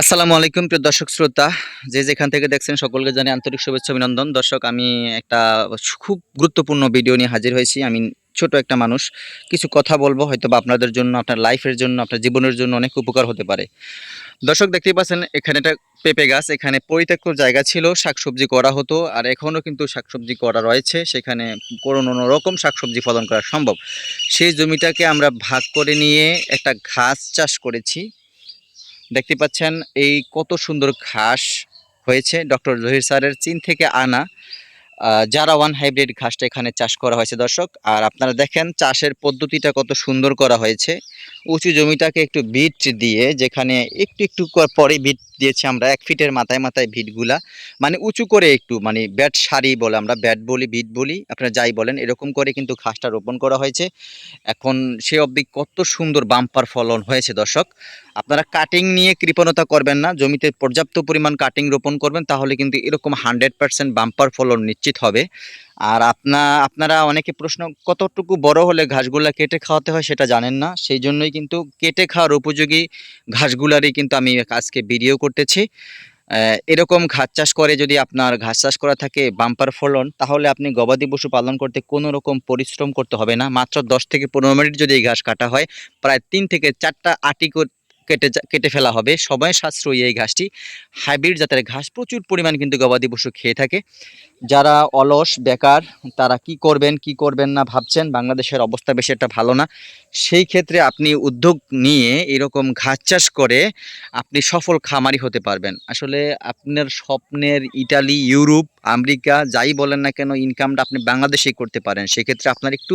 আসসালামু আলাইকুম, প্রিয় দর্শক শ্রোতা। যে যেখান থেকে দেখছেন সকলকে জানি আন্তরিক শুভেচ্ছা, অভিনন্দন। দর্শক, আমি একটা খুব গুরুত্বপূর্ণ ভিডিও নিয়ে হাজির হয়েছি। আমি ছোট একটা মানুষ, কিছু কথা বলব হয়তো বা আপনাদের জন্য, আপনার লাইফের জন্য, আপনার জীবনের জন্য অনেক উপকার হতে পারে। দর্শক, দেখতেই পাচ্ছেন, এখানে একটা পেঁপে গাছ, এখানে পরিত্যক্ত জায়গা ছিল, শাকসবজি করা হতো, আর এখনও কিন্তু শাকসবজি করা রয়েছে। সেখানে কোনো রকম শাকসবজি ফলন করা সম্ভব। সেই জমিটাকে আমরা ভাগ করে নিয়ে একটা ঘাস চাষ করেছি। দেখতে পাচ্ছেন এই কত সুন্দর ঘাস হয়েছে। ডক্টর জহির স্যারের চীন থেকে আনা যারা ওয়ান হাইব্রিড ঘাসটা এখানে চাষ করা হয়েছে দর্শক। আর আপনারা দেখেন চাষের পদ্ধতিটা কত সুন্দর করা হয়েছে। উঁচু জমিটাকে একটু বিট দিয়ে, যেখানে একটু একটু পরে বিট দিয়েছি আমরা, এক ফিটের মাথায় মাথায় ভিটগুলা। মানে উঁচু করে একটু মানে ব্যাট সারি বলে আমরা, ব্যাট বলি, ভিট বলি, আপনারা যাই বলেন, এরকম করে কিন্তু ঘাসটা রোপণ করা হয়েছে। এখন সে অবধি কত সুন্দর বাম্পার ফলন হয়েছে, দর্শক। আপনারা কাটিং নিয়ে কৃপণতা করবেন না, জমিতে পর্যাপ্ত পরিমাণ কাটিং রোপণ করবেন, তাহলে কিন্তু এরকম হান্ড্রেড পার্সেন্ট বাম্পার ফলন নিশ্চিত হবে। আর আপনা, আপনারা অনেকে প্রশ্ন, কতটুকু বড় হলে ঘাসগুলা কেটে খাওয়াতে হয় সেটা জানেন না। সেই জন্যই কিন্তু কেটে খাওয়ার উপযোগী ঘাসগুলারই কিন্তু আমি আজকে ভিডিও করতেছি। এরকম ঘাস চাষ করে যদি আপনার ঘাস চাষ করা থাকে বাম্পার ফলন, তাহলে আপনি গবাদি পশু পালন করতে কোনো রকম পরিশ্রম করতে হবে না। মাত্র দশ থেকে পনেরো মিনিট যদি এই ঘাস কাটা হয়, প্রায় তিন থেকে চারটা আটি কেটে কেটে ফেলা হবে। সময় সাশ্রয়ী এই ঘাসটি। হাইব্রিড জাতের ঘাস প্রচুর পরিমাণ কিন্তু গবাদি পশু খেয়ে থাকে। যারা অলস, বেকার, তারা কি করবেন কি করবেন না ভাবছেন, বাংলাদেশের অবস্থা বেশি একটা ভালো না। সেই ক্ষেত্রে আপনি উদ্যোগ নিয়ে এরকম ঘাস চাষ করে আপনি সফল খামারি হতে পারবেন। আসলে আপনার স্বপ্নের ইটালি, ইউরোপ, আমেরিকা, যাই বলেন না কেন ইনকামটা আপনি বাংলাদেশেই করতে পারেন। সেক্ষেত্রে আপনার একটু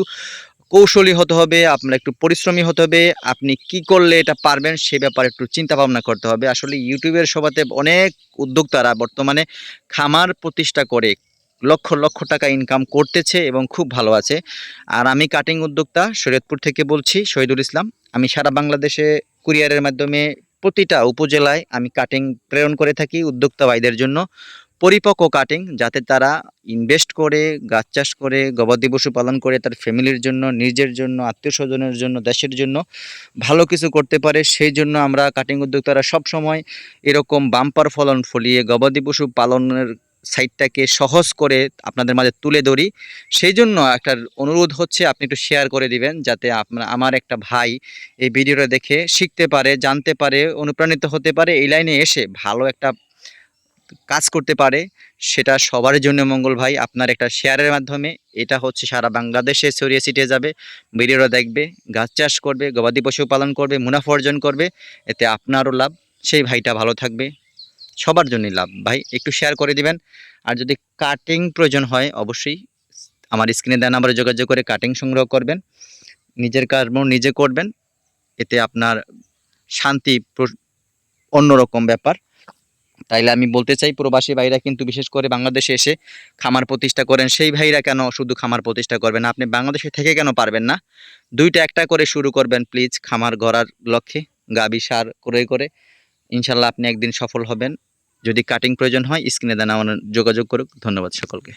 কৌশলী হতে হবে, আপনার একটু পরিশ্রমী হতে হবে, আপনি কি করলে এটা পারবেন সে ব্যাপারে একটু চিন্তা ভাবনা করতে হবে। আসলে ইউটিউবের সবাতে অনেক উদ্যোক্তারা বর্তমানে খামার প্রতিষ্ঠা করে লক্ষ লক্ষ টাকা ইনকাম করতেছে এবং খুব ভালো আছে। আর আমি কাটিং উদ্যোক্তা শরীয়তপুর থেকে বলছি, শহীদুল ইসলাম, আমি সারা বাংলাদেশে কুরিয়ারের মাধ্যমে প্রতিটা উপজেলায় আমি কাটিং প্রেরণ করে থাকি উদ্যোক্তা ভাইদের জন্য। পরিপক্ক কাটিং যাতে তারা ইনভেস্ট করে, গাছ চাষ করে, গবাদি পশু পালন করে, তার ফ্যামিলির জন্য, নিজের জন্য, আত্মীয় স্বজনের জন্য, দেশের জন্য ভালো কিছু করতে পারে। সেই জন্য আমরা কাটিং উদ্যোক্তারা সব সময় এরকম বাম্পার ফলন ফলিয়ে গবাদি পশু পালনের সাইটটাকে সহজ করে আপনাদের মাঝে তুলে ধরি। সেই জন্য একটা অনুরোধ হচ্ছে, আপনি একটু শেয়ার করে দিবেন যাতে আপনার, আমার একটা ভাই এই ভিডিওটা দেখে শিখতে পারে, জানতে পারে, অনুপ্রাণিত হতে পারে। এই লাইনে এসে ভালো একটা কাজ করতে পারে, সেটা সবার জন্য মঙ্গল ভাই। আপনার একটা শেয়ারের মাধ্যমে এটা হচ্ছে সারা বাংলাদেশে ছড়িয়ে ছিটিয়ে যাবে। ভিডিওটা দেখবে, গাছ চাষ করবে, গবাদি পশু পালন করবে, মুনাফা অর্জন করবে, এতে আপনারও লাভ। সেই ভাইটা ভালো থাকবে, সবার জন্যই লাভ। ভাই, একটু শেয়ার করে দিবেন। আর যদি কাটিং প্রয়োজন হয়, অবশ্যই আমার স্ক্রিনে দেওয়া নাম্বারে যোগাযোগ করে কাটিং সংগ্রহ করবেন। নিজের কর্ম নিজে করবেন, এতে আপনার শান্তি অন্যরকম ব্যাপার। তাইলে আমি বলতে চাই, প্রবাসী ভাইরা কিন্তু বিশেষ করে বাংলাদেশে এসে খামার প্রতিষ্ঠা করেন। সেই ভাইরা কেন শুধু খামার প্রতিষ্ঠা করবেন না? আপনি বাংলাদেশে থেকে কেন পারবেন না? দুইটা একটা করে শুরু করবেন প্লিজ খামার গড়ার লক্ষ্যে। গাবি সার করে করে ইনশাল্লাহ আপনি একদিন সফল হবেন। যদি কাটিং প্রয়োজন হয়, স্ক্রিনে দেন আমার যোগাযোগ করুক। ধন্যবাদ সকলকে।